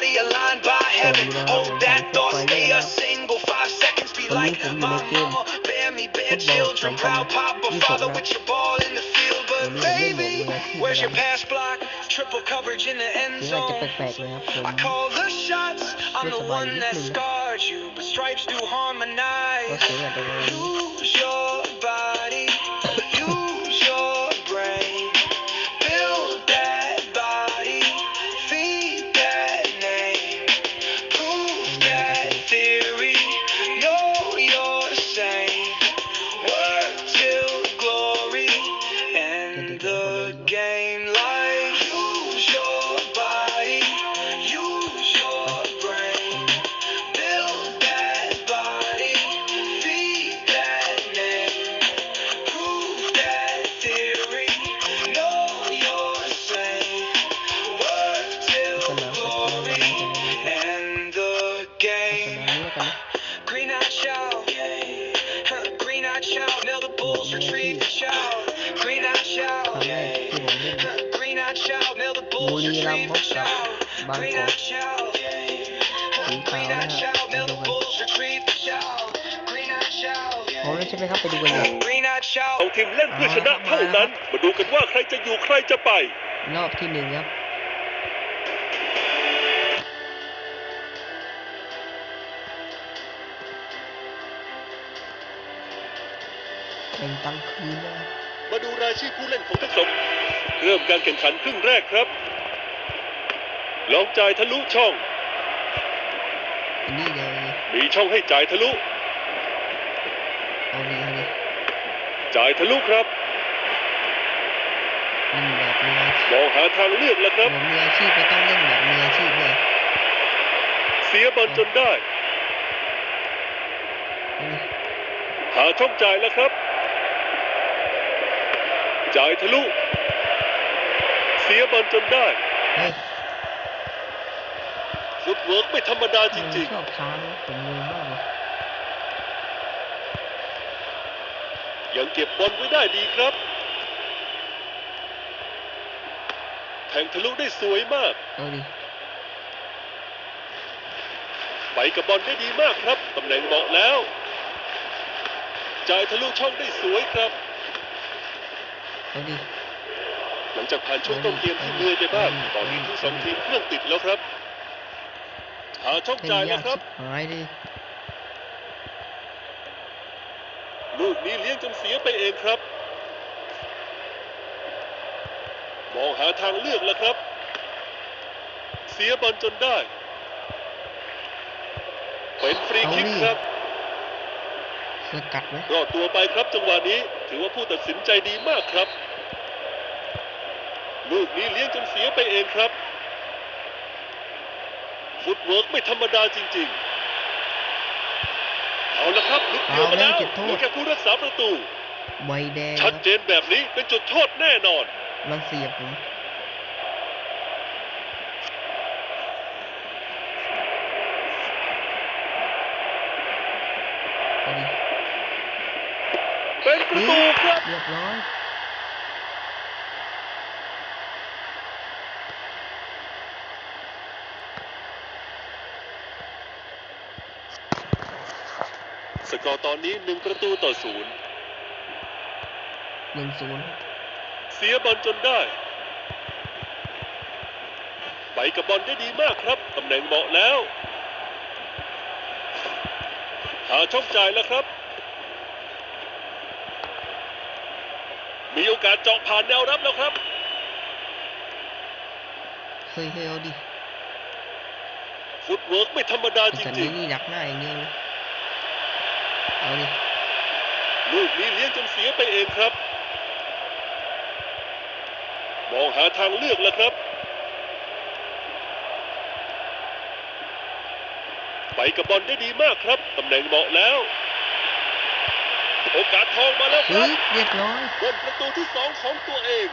body aligned by heaven. Hold that thought, stay a single five seconds. Be like my mama, bear me, bear children. Proud papa, father with your ball in the field. But baby, where's your pass block? Triple coverage in the end zone. I call the shots, I'm the one that scarred you. But stripes do harmonize. Lose your รีรัม retrieve ย์พ the บกับ child. บาง Green กอก eyed child, สีขาว green นะ eyed ฮะ child, ไป nail ดู the กัน bulls, retrieve the child. Green eyed child, พร้อมแล้วใช่ไหมครับไปดูกันเลย green eyed สอง child. ทีมเล่นเพื่อชนะเท่านั้น มาดูกันว่าใครจะอยู่ใครจะไป รอบที่หนึ่งครับแข่งกลางคืนนะครับมาดูรายชื่อผู้เล่นของทั้งสองเริ่มการแข่งขันครึ่งแรกครับ ลองจ่ายทะลุช่อง อันนี้เลยมีช่องให้จ่ายทะลุ เอาดิเอาดิจ่ายทะลุครับเล่นแบบมืออาชีพมองหาทางเลือกแล้วครับผมมืออาชีพก็ต้องเล่นแบบมืออาชีพเลยเสียบอลจนได้ เอาดิหาช่องจ่ายแล้วครับ จ่ายทะลุ เสียบอลจนได้ เฮ้ย ฟุตเวิร์กไม่ธรรมดาจริงชอบค้างนะผมงงมากเลยๆ ยังเก็บบอลไว้ได้ดีครับ แทงทะลุได้สวยมาก เอาดิไปกับบอลได้ดีมากครับ ตำแหน่งเหมาะแล้ว จ่ายทะลุช่องได้สวยครับ เอาดิ หลังจากผ่านช่วงต้นเกมที่เหนื่อยไปบ้าง ตอนนี้ทั้งสองทีมเครื่องติดแล้วครับ หาช่องเล่นจ่ายยาแล้กวครับชิบหายดิลูกนี้เลี้ยงจนเสียไปเองครับ มองหาทางเลือกแล้วครับ เสียบอลจนได้ เป็นฟรีคิกครับสกัดไหมรอดตัวไปครับจังหวะนี้ ถือว่าผู้ตัดสินใจดีมากครับ ลูกนี้เลี้ยงจนเสียไปเองครับ ฟุตเวิร์กไม่ธรรมดาจริง ๆ เอาละครับลุกเดียวมาแล้วเหลือแค่ผู้รักษาประตูใบแดงคชัรัดบเจนแบบนี้เป็นจุดโทษแน่นอนมันเสียบผมเอาดิเป็นประตูครับเรียบร้อย สกอร์ตอนนี้หนึ่งประตูต่อศูนย์หนึ่งศูนย์เสียบอลจนได้ ไปกับบอลได้ดีมากครับ ตำแหน่งเหมาะแล้ว หาช่องจ่ายแล้วครับ มีโอกาสเจาะผ่านแนวรับแล้วครับ เฮ้ยเฮ้ยเอาดิฟุตเวิร์กไม่ธรรมดาไอ้จสัตว์รินี้งนี่ดักหน้าอย่างเดียวเลย เอาดิๆลูกนี้เลี้ยงจนเสียไปเองครับ มองหาทางเลือกแล้วครับ ไปกับบอลได้ดีมากครับ ตำแหน่งเหมาะแล้ว โอกาสทองมาแล้วคเฮ้รับยเรียบร้อย บนประตูที่สองของตัวเอง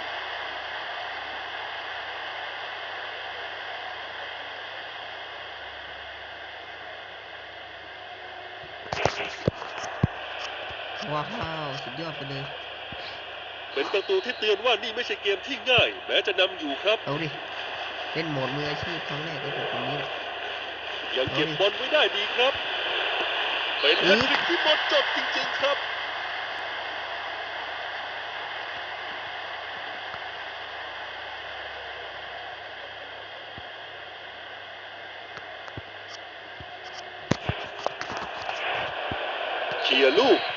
ว้าวสุดยอดไปเลยเป็นประตูที่เตือนว่านี่ไม่ใช่เกมที่ง่าย แม้จะนำอยู่ครับ เอาดิเเล่นโหมดมืออาชีพครั้งแรกก็คือคนนี้แหละ ยังเก็บบอลไว้ได้ดีครับ เป็นแฮตทริกที่หมดจดจริงๆครับเคลียร์ลูกเ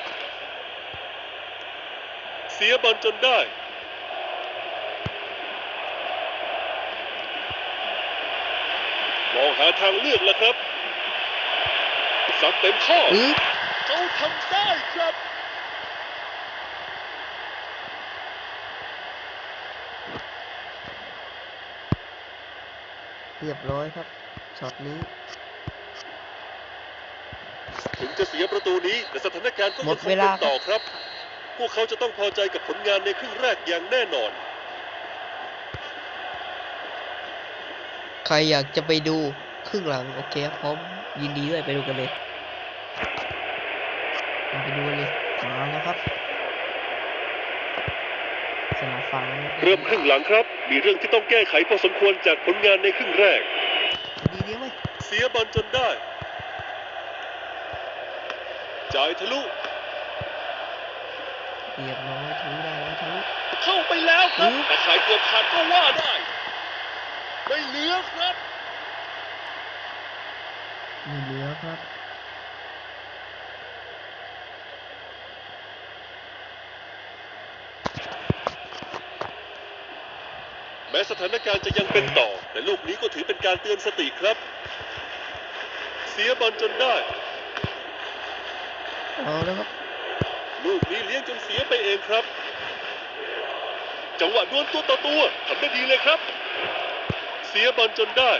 สียบอลจนได้มองหาทางเลือกแล้วครับ สักเต็มข้ออื้อเขาทำได้ครับเรียบร้อยครับช็อตนี้ ถึงจะเสียประตูนี้แต่สถานการณ์ก็หมยัดงคงเวลาเป็นต่อครับ พวกเขาจะต้องพอใจกับผลงานในครึ่งแรกอย่างแน่นอน ใครอยากจะไปดูครึ่งหลังโอเคครับพร้อมยินดีด้วยไปดูกันเลยมาไปดูกันเลยมาแล้วครับสนามฟังนะเริ่มครึ่งหลังครับ มีเรื่องที่ต้องแก้ไขพอสมควรจากผลงานในครึ่งแรก ดีเดียวไหมเสียบอลจนได้ จ่ายทะลุเรียบร้อยทะลุได้แล้วทะลุ เข้าไปแล้วครับอืมแต่ขายเกือบขาดก็ว่าได้ ไม่เหลือครับไม่เหลือครับแม้สถานการณ์จะยังเป็นต่อ แต่ลูกนี้ก็ถือเป็นการเตือนสติครับ เสียบอลจนได้ เอาแล้วครับ ลูกนี้เลี้ยงจนเสียไปเองครับ จังหวะดวลตัวต่อตัวทำได้ดีเลยครับ เสียบอลจนได้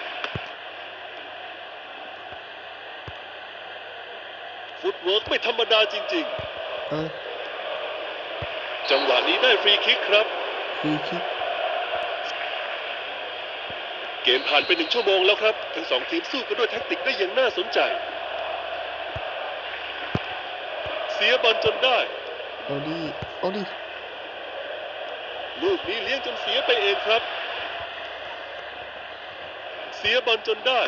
ฟุตเวิร์กไม่ธรรมดาจริง เออๆ จังหวะนี้ได้ฟรีคิกครับ ฟรีคิกเกมผ่านไปหนึ่งชั่วโมงแล้วครับ ทั้งสองทีมสู้กันด้วยแท็กติกได้อย่างน่าสนใจ เสียบอลจนได้เอาดิเอาดิลูกนี้เลี้ยงจนเสียไปเองครับ เสียบอลจนได้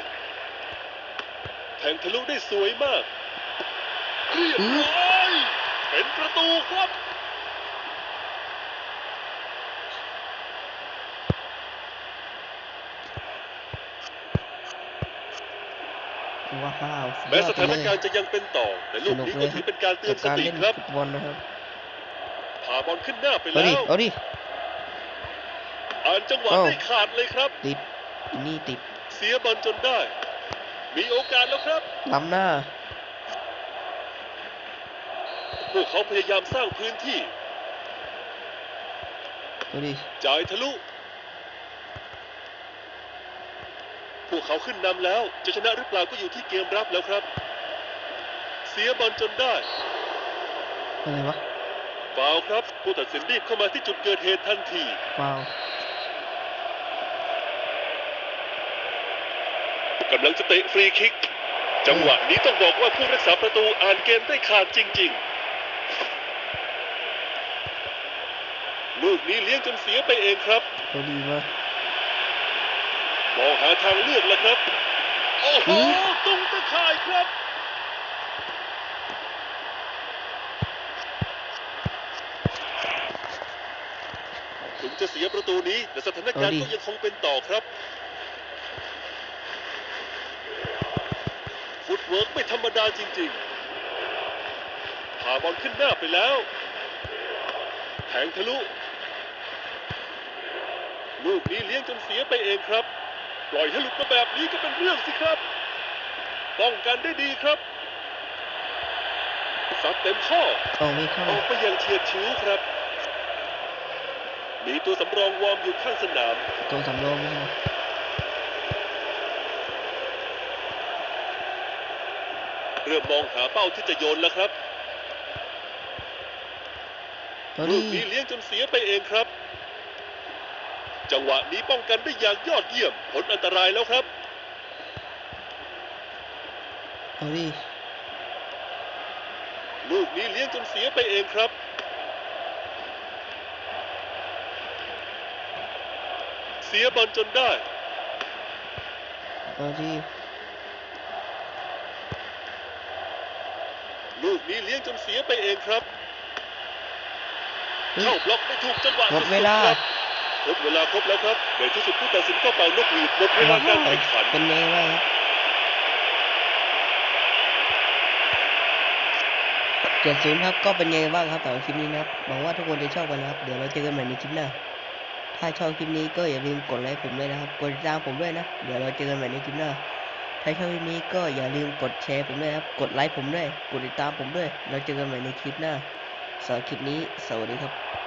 แทงทะลุได้สวยมากเรียบร้อยเป็นประตูครับ ว้าวสุดแม้ยอสดไปถานเลยการณ์จะยังเป็นต่อแต่ลูกนี้ก็ถือเป็นการเตือนกับสการติเล่นครับฟุตบอลนะครับพาบอลขึ้นหน้าไปเอาแล้ดิวเอาดิอ่านจังหวะเอ้าได้ขาดเลยครับ ติดนี่ติด เสียบอลจนได้ มีโอกาสแล้วครับล้ำหน้า พวกเขาพยายามสร้างพื้นที่เอาดิจ่ายทะลุ พวกเขาขึ้นนำแล้ว จะชนะหรือเปล่าก็อยู่ที่เกมรับแล้วครับ เสียบอลจนได้อะไรวะฟาวล์ครับ ผู้ตัดสินรีบเข้ามาที่จุดเกิดเหตุทันทีฟาวล์กำลังจะเตะฟรีคิก จังหวะนี้ต้องบอกว่าผู้รักษาประตูอ่านเกมได้ขาดจริง ๆ ลูกนี้เลี้ยงจนเสียไปเองครับเอาดีมา มองหาทางเลือกแล้วครับ โอ้โหตรงตะข่ายครับ ถึงจะเสียประตูนี้ แต่สถานการณ์ก็ยังคงเป็นต่อครับ ฟุตเวิร์กไม่ธรรมดาจริงๆพาบอลขึ้นหน้าไปแล้ว แทงทะลุลูกนี้เลี้ยงจนเสียไปเองครับ ปล่อยให้หลุดมาแบบนี้ก็เป็นเรื่องสิครับ ป้องกันได้ดีครับซัดเต็มข้อเอาไม่เข้าออกไปอย่างเฉียดฉิวครับ มีตัวสำรองวอร์มอยู่ข้างสนาม ตัวสำรองไม่ใช่เริ่มมองหาเป้าที่จะโยนแล้วครับเอาลูดิกนี้เลี้ยงจนเสียไปเองครับ จังหวะนี้ป้องกันได้อย่างยอดเยี่ยมผลอันตรายแล้วครับเอาดิลูกนี้เลี้ยงจนเสียไปเองครับ เสียบอลจนได้เอาที่ลูกนี้เลี้ยงจนเสียไปเองครับเฮ้ยเข้าบล็อกไม่ถูกจังหวะหมดเวลา สุๆครับ หมดเวลาครบแล้วครับในที่สุดผู้ตัดสินก็เป่านกหวีดหมดเวลาการแข่งขัน เป็นไงบ้างครับเจ็ดศูนย์ครับก็เป็นไงบ้างครับสำหรับคลิปนี้นะครับหวังว่าทุกคนจะชอบกันนะครับ เดี๋ยวเราเจอกันใหม่ในคลิปหน้า ถ้าชอบคลิปนี้ก็อย่าลืมกดไลค์ผมด้วยนะครับ กดติดตามผมด้วยนะ เดี๋ยวเราเจอกันใหม่ในคลิปหน้า ถ้าชอบคลิปนี้ก็อย่าลืมกดแชร์ผมด้วยครับ กดไลค์ผมด้วย กดติดตามผมด้วย เราเจอกันใหม่ในคลิปหน้าสำหรับคลิปนี้ สวัสดีครับ